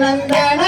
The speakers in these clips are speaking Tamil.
நந்தன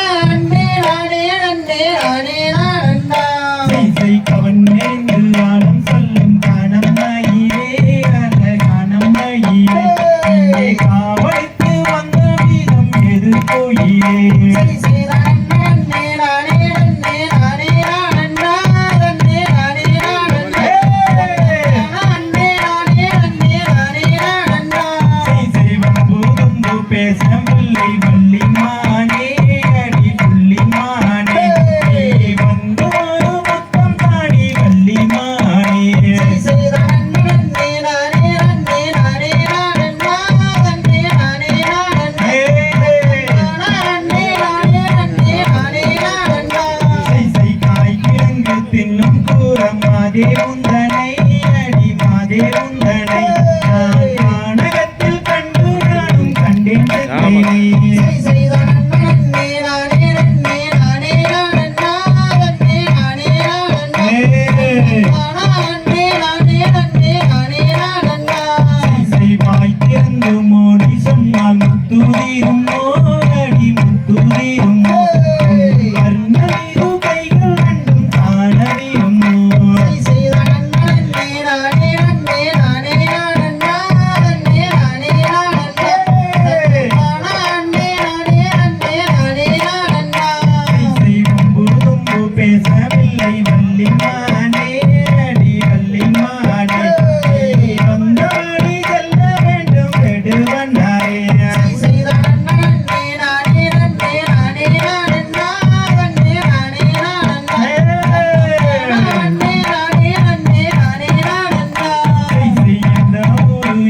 Deus.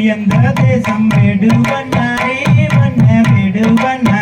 உயர்ந்த தேசம் விடுவனாய் மன்ன விடுவனாய்.